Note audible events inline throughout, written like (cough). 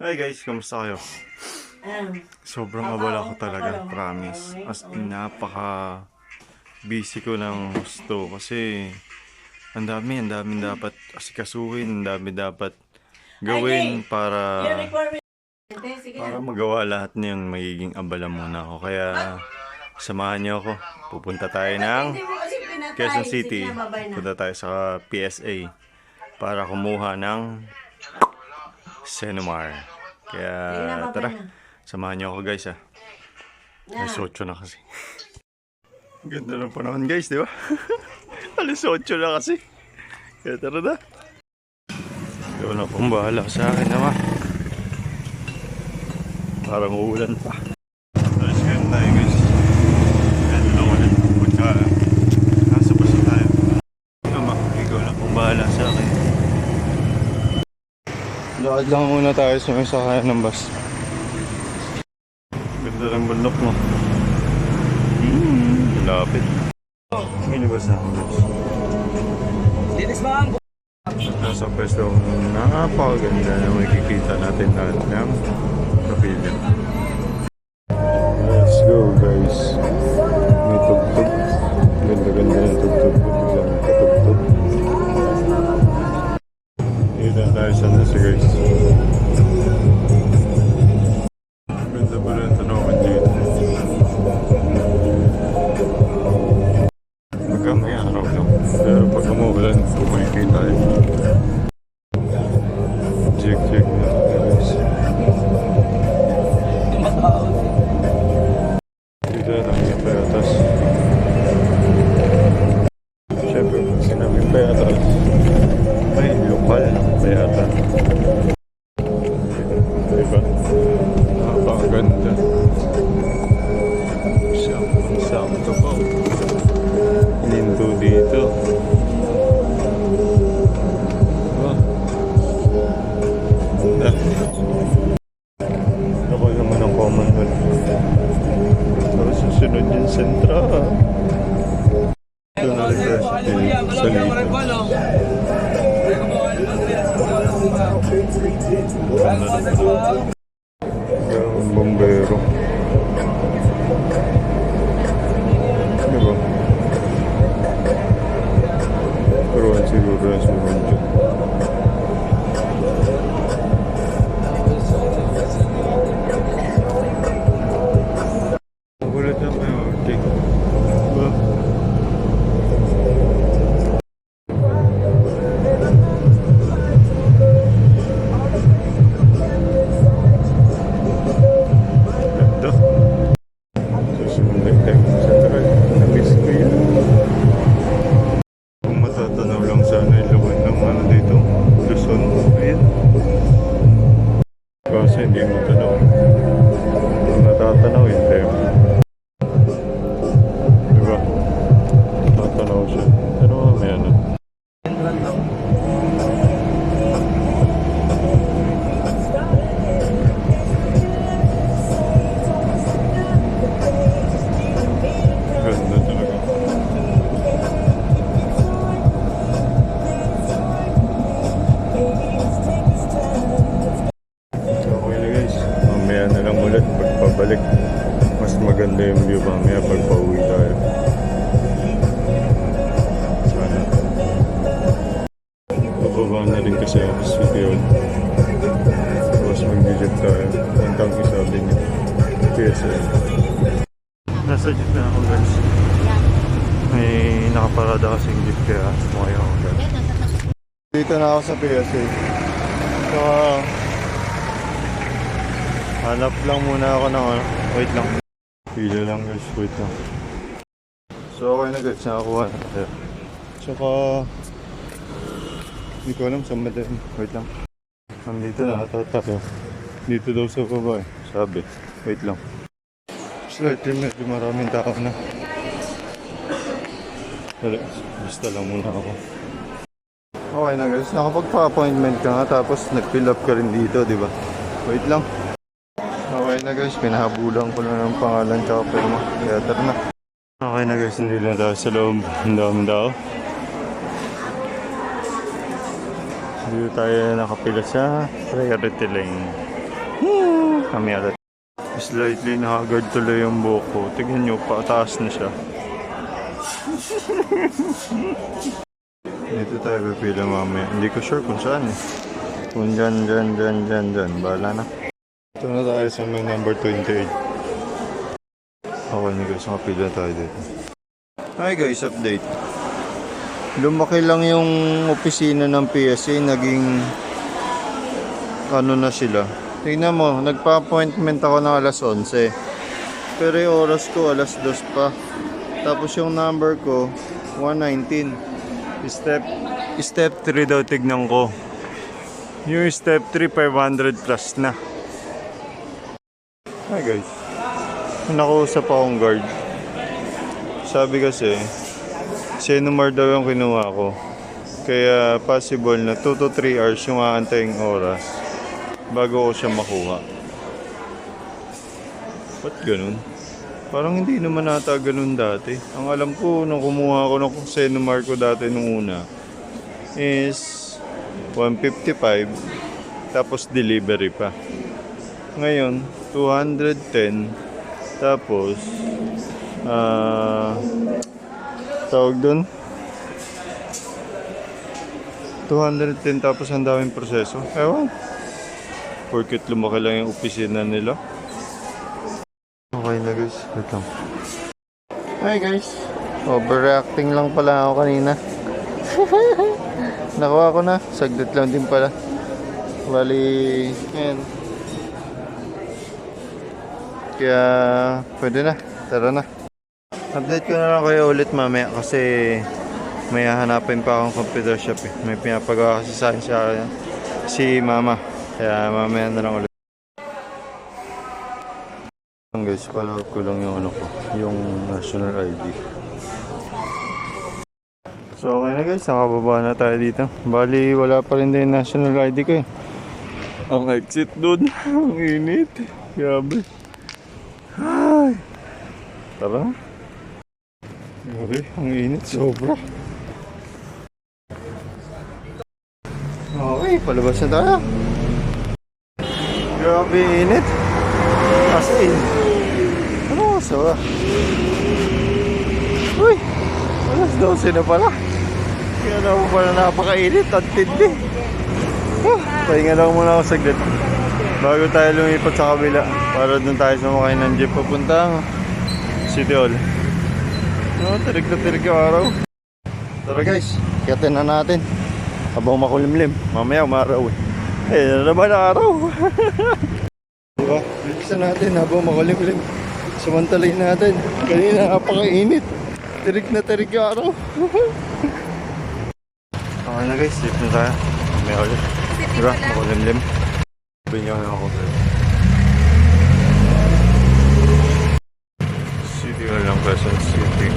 Hi guys, kamusta kayo? Sobrang abala ko talaga, promise. As in, napaka busy ko ng gusto kasi ang dami, ang dami dapat asikasuhin, ang dami dapat gawin para para magawa lahat niyang magiging abala muna ako. Kaya samahan niyo ako. Pupunta tayo ng Quezon City. Punta tayo sa PSA para kumuha ng Senomar. Kaya tara, samahan niyo ako guys ah. Alas 8 na kasi. Ganda ng panahon guys, di ba? (laughs) Alas 8 na kasi. Kaya tara na. Ikaw na pong bahala sa akin naman. Parang uulan pa. Alas kayo tayo guys. Kaya na ulan. Punta nasa basa tayo. Ama, ikaw na pong bahala sa akin. Lakad lang muna tayo sa may sakayan ng bus. Ganda ng bundok mo. Hmm, lapit. Minibus na ako guys. Dinis ba ang Nasa pwesto napakaganda na makikita natin lahat ng kapilya. Let's go guys. Pero pag umuulan, makikita tayo. Check, Ganda. Bababa na rin kasi ako sa video. Tapos mag-jeep tayo. Ang tangki sabi niya. PSN. Nasa jeep na ako guys. May nakaparada kasing jeep kaya sumakay ako guys. Dito na ako sa PSA. So, hanap lang muna ako ng ano. Wait lang. Pila lang guys. Wait lang. So, okay na guys. Nakakuha na. Tsaka, hindi ko alam saan din. Wait lang. Nandito na ata tayo. Dito daw sa baba eh. Sabi. Wait lang. Slightly medyo maraming tao na. Wala. Basta lang muna ako. Okay na guys, nakapagpa-appointment ka nga tapos nag-fill up ka rin dito, di ba? Wait lang. Okay na guys, pinahabulan ko na ng pangalan tsaka pirma. Kaya tara na. Okay na guys, hindi na tayo sa loob. Ang dami tao. Dito tayo nakapila sa priority lane. Kami agad. Slightly nakagard tuloy yung buhok ko. Tingnan nyo, pataas na siya. Dito tayo pipila mamaya. Hindi ko sure kung saan eh. Kung dyan, dyan, dyan, dyan, dyan. Bahala na. Ito na tayo sa may number 28. Okay na guys, makapila tayo dito. Hi guys, update. Lumaki lang yung opisina ng PSA, naging ano na sila. Tingnan mo, nagpa-appointment ako ng alas 11. Pero yung oras ko alas 2 pa. Tapos yung number ko, 119. Step, step 3 daw tignan ko. Yung step 3, 500 plus na. Hi guys. Nakausap akong guard. Sabi kasi, Senomar daw yung kinuha ko. Kaya possible na 2 to 3 hours yung aantayin oras bago ko siya makuha. Ba't ganun? Parang hindi naman nata ganun dati. Ang alam ko, nung kumuha ko ng Senomar ko dati nung una, is 155 tapos delivery pa. Ngayon, 210 tapos ah tawag doon 210 tapos ang daming proseso. Ewan. Porkit lumaki lang yung opisina nila. Okay na guys. Wait lang. Hi guys. Overreacting lang pala ako kanina. (laughs) Nakuha ko na. Saglit lang din pala. Bali, yan. Kaya, pwede na. Tara na. Update ko na lang kayo ulit mamaya kasi may hahanapin pa akong computer shop eh. May pinapagawa kasi sa akin siya si mama. Kaya mamaya na lang ulit. Guys, palawag ko lang yung ano ko, yung national ID. So okay na guys, nakababa na tayo dito. Bali, wala pa rin din national ID ko eh. Ang exit doon, (laughs) ang init. Grabe. Ay. Tara. Grabe, ang init, sobra. Okay, palabas na tayo. Grabe, init. As in. Ano oras ba? Uy, alas 12 na pala. Kaya naman pala napakainit at tindi. Ah, pahinga lang muna ako saglit. Bago tayo lumipat sa kabila para doon tayo sumakay ng jeep papuntang City Hall. No, tirig na tirig yung araw. Tara guys, kiyatin na natin. Habang makulimlim, mamaya umaraw eh. Eh, na naman araw. (laughs) diba? Bilisan natin habang makulimlim. Samantalayin natin. Kanina napakainit. Tirig na tirig yung araw. (laughs) okay na guys, safe na tayo. Mamaya ulit. Diba? Makulimlim. Sabi niyo ako. City Hall ng Quezon City.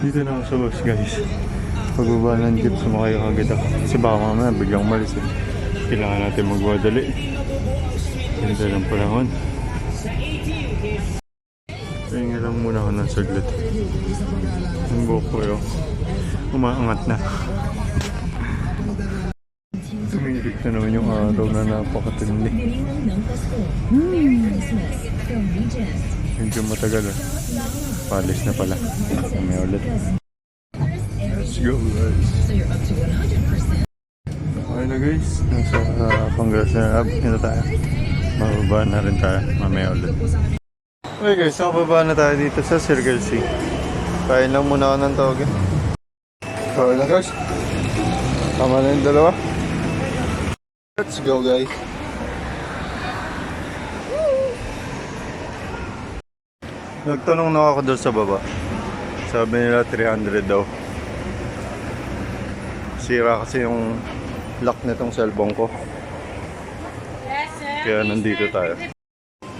Dito na ako sa bus guys. Pagbaba ng jeep, sumakay agad ako. Kasi baka mamaya biglang malis eh. Kailangan natin magwadali. Ganda ng panahon. Pahinga lang muna ako ng saglit. Ang buhok ko yun. Umaangat na. Tumirik na naman yung araw na napakatindi. Medyo matagal ah. Palis na pala. May ulit. Let's go guys. Okay na guys. Nasa uh, Pangasinan Lab. Ito tayo. Mababa na rin tayo. Mamaya ulit. Okay guys, nakababa na tayo dito sa Circle C. Kain lang muna ako ng toge. Okay na guys. Tama na yung dalawa. Let's go guys. Nagtanong na ako doon sa baba. Sabi nila 300 daw. Sira kasi yung lock nitong cellphone ko. Kaya nandito tayo.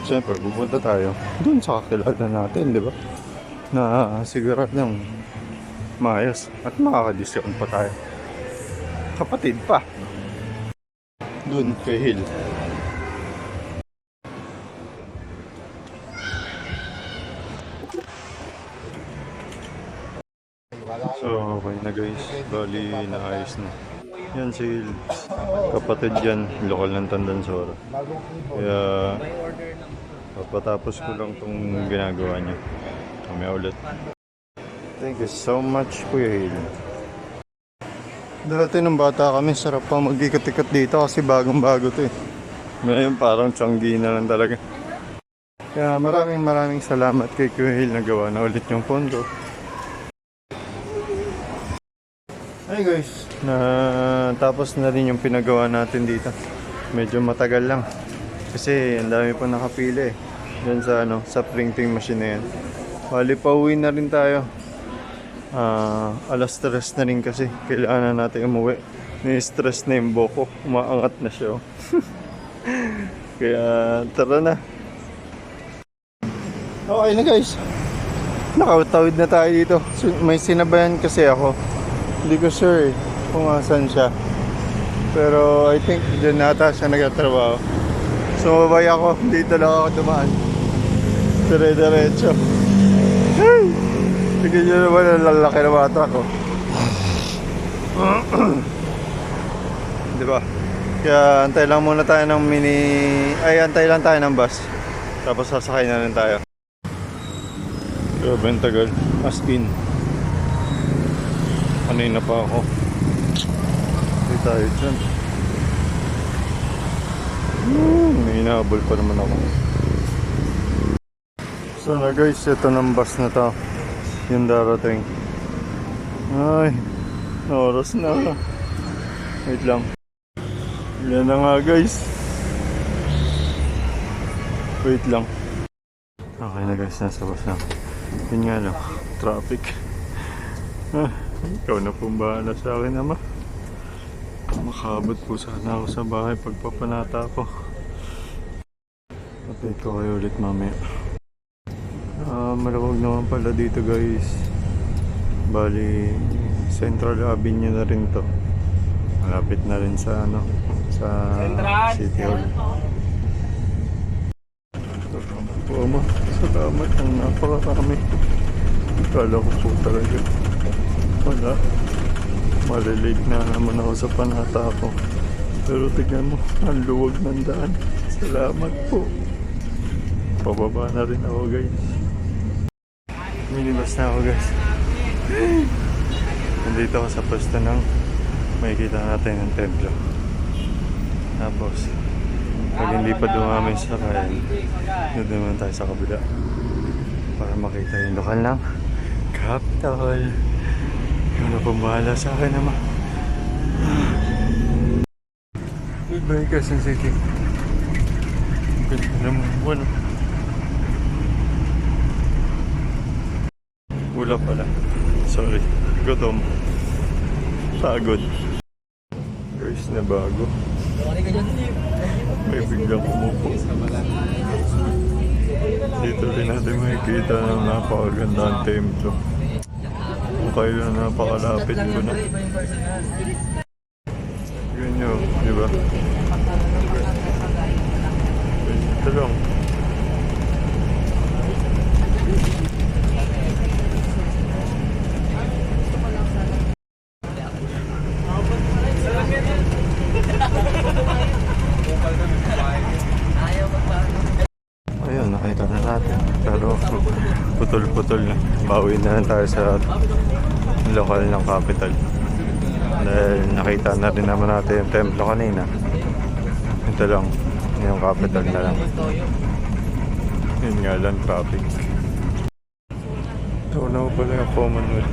Siyempre, pupunta tayo doon sa kakilala natin, di ba? Na sigurad ng maayos at makaka-discount pa tayo. Kapatid pa. Doon kay Hill. Okay na. Yan si kapatid yan, lokal ng Tandansora. Kaya papatapos ko lang tong ginagawa niya. Kami ulit. Thank you so much, Kuya Hil. Dati nung bata kami, sarap pa mag-ikot-ikot dito kasi bagong-bago to eh. Ngayon parang tiyanggi na lang talaga. Kaya maraming maraming salamat kay Kuya Hil na gawa na ulit yung pondo. Hi guys, na tapos na rin yung pinagawa natin dito. Medyo matagal lang. Kasi ang dami pa nakapila eh. Diyan sa ano, sa printing machine na yan. Bali pa uwi na rin tayo. Ah, alas stress na rin kasi kailangan na natin umuwi. May stress na yung boko. Umaangat na siya. oh. (laughs) Kaya tara na. Okay na guys. Nakatawid na tayo dito. May sinabayan kasi ako. Hindi ko sure eh, kung asan siya. Pero I think dyan nata siya nagtatrabaho. Sumabay ako. (laughs) Dito lang ako dumaan. Dire-diretso. Hey! Tignan nyo naman ang lalaki ng mga truck oh. Di ba? Kaya antay lang muna tayo ng mini... Ay, antay lang tayo ng bus. Tapos sasakay na rin tayo. Grabe ang tagal. As in. Kanina pa ako. Hindi tayo dyan. Hmm, inaabol pa naman ako. So na guys, ito ng bus na to. Yung darating. Ay, oras na. Wait lang. Yan na nga guys. Wait lang. Okay na guys, nasa bus na. Yun nga lang, traffic. Ah, ikaw na pong bahala sa akin ama. Makabot po sana ako sa bahay pagpapanata ko. Update ko kayo ulit mamaya. Ah, maluwag naman pala dito guys. Bali, Central Avenue na rin to. Malapit na rin sa ano, sa Central! City Hall. Po ama, salamat ang napakarami. Kala ko po talaga. Wala. Malilate na naman ako sa panata ko. Pero tignan mo, ang luwag ng daan. Salamat po. Pababa na rin ako guys. Minibus na ako guys. (gasps) Nandito ako sa pwesto ng makikita natin ng templo. Tapos, pag hindi pa dumami sa kayan, doon naman tayo sa kabila. Para makita yung lokal ng capital. Ikaw na pumahala sa akin naman. Goodbye, Quezon City. Ganda naman. Bueno. Wala pala. Sorry. Gutom. Pagod. Guys, na bago. May biglang umupo. Dito rin natin makikita ng napakagandang templo. Kayo na napakalapit ko na. Yun yun, di ba? Ito lang. Ayun, nakita na natin. Pero putol-putol na. Bawi na lang tayo sa lokal ng capital. Dahil nakita na rin naman natin yung templo kanina. Ito lang, yung capital na lang. Yun nga lang, traffic. Ito na pala yung Commonwealth.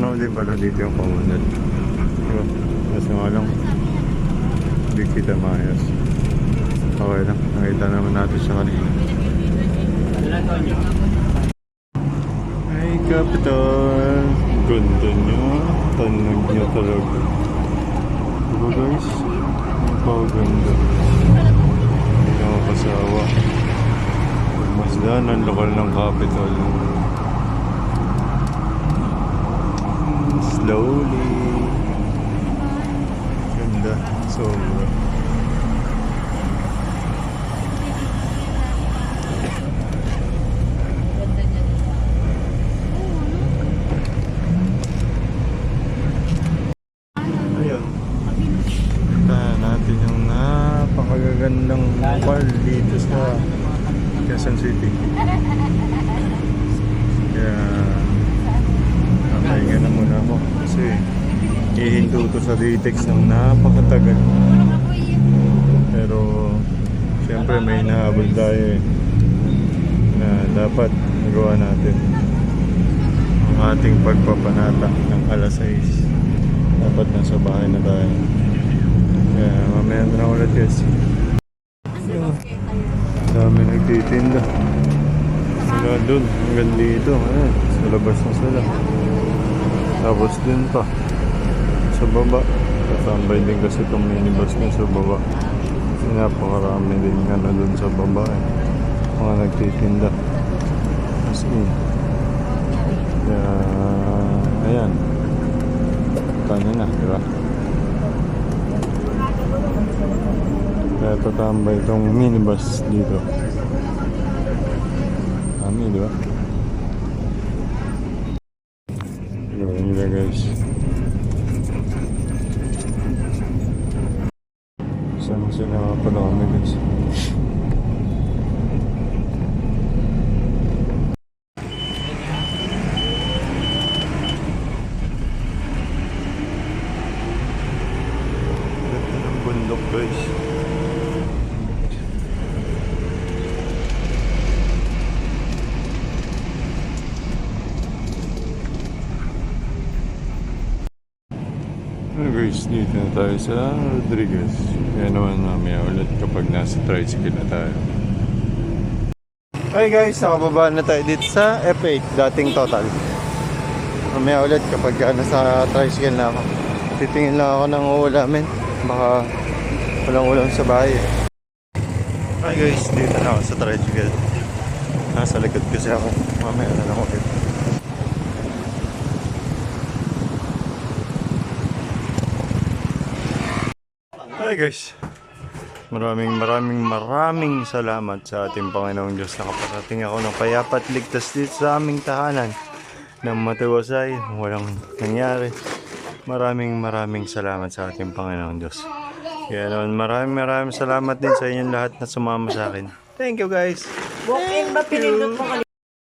Na ulit pala dito yung Commonwealth. Diba? Kasi nga lang, hindi kita maayos. Okay lang, nakita naman natin siya kanina. Ay, Capital! Ganda niyo. Tanag niyo talaga. Diba guys? Napakaganda. Hindi na makasawa. Masdan ang lokal ng Capital. Slowly. Ganda. Sobra. ng bar dito sa Quezon City. Kaya nakahinga na muna ako kasi Ditex ng napakatagal. Pero siyempre may nahabol tayo eh na dapat magawa natin. Ang ating pagpapanata ng alas 6 dapat nasa bahay na tayo. Kaya mamaya na ulit guys. Yung dami nagtitinda. Mula dun hanggang dito ayan, sa labas na sila. Tapos dun pa sa baba tatambay din kasi itong minibus na sa baba kasi napakarami din ano dun sa baba eh mga nagtitinda as in kaya ayan Tanya na, di ba? Kaya tatambay itong minibus dito. Kami, di ba? Gawin nila guys. Saan sila nga pala kami guys? Ganda ng bundok guys. Ano guys, dito na tayo sa Rodriguez. Kaya naman mamaya ulit kapag nasa tricycle na tayo. Hi guys, nakababa na tayo dito sa F8, dating total. Mamaya ulit kapag nasa tricycle na ako. Titingin lang ako ng ulamin. Baka walang ulam sa bahay. Hi guys, dito na ako sa tricycle. Nasa likod kasi ako. Mamaya na lang ulit. Hi guys. Maraming maraming maraming salamat sa ating Panginoong Diyos na kaparating ako ng payapat ligtas dito sa aming tahanan ng matiwasay, walang nangyari. Maraming maraming salamat sa ating Panginoong Diyos. Kaya naman maraming maraming salamat din sa inyong lahat na sumama sa akin. Thank you guys. Walk-in ba pinindot mo kanina?